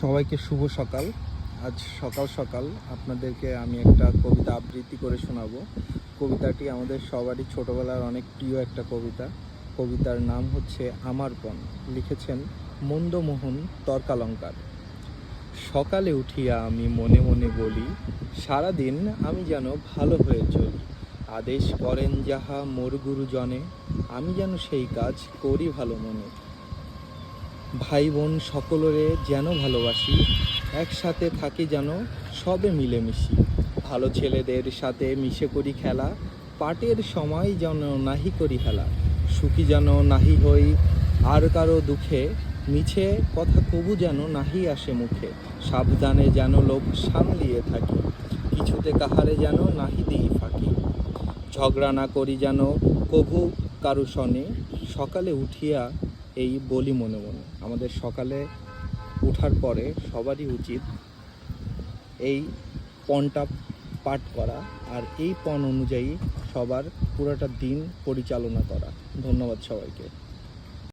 সবাইকে শুভ সকাল। আজ সকাল সকাল আপনাদেরকে আমি একটা কবিতা আবৃত্তি করে শোনাবো। কবিতাটি আমাদের সবারই ছোটবেলার অনেক প্রিয় একটা কবিতা। কবিতার নাম হচ্ছে আমার পণ। লিখেছেন মন্দমোহন তর্কালঙ্কার। সকালে উঠিয়া আমি মনে মনে বলি, সারাদিন আমি যেন ভালো হয়ে চলি। আদেশ করেন যাহা মোর গুরুজনে, আমি যেন সেই কাজ করি ভালো মনে। ভাই বোন সকলরে যেন ভালোবাসি, একসাথে থাকি যেন সবে মিলেমিশি। ভালো ছেলেদের সাথে মিশে করি খেলা, পাটের সময় যেন নাহি করি হেলা। সুখী যেন নাহি হই, আর কারও দুঃখে মিছে কথা কবু যেন নাহি আসে মুখে। সাবধানে যেন লোক সামলিয়ে থাকি, কিছুতে কাহারে যেন নাহি দিই ফাঁকি। ঝগড়া না করি যেন কভু কারু শনে সকালে উঠিয়া এই বলি মনে মনে। আমাদের সকালে ওঠার পরে সবারই উচিত এই পণটা পাঠ করা আর এই পণ অনুযায়ী সবার পুরোটা দিন পরিচালনা করা। ধন্যবাদ সবাইকে।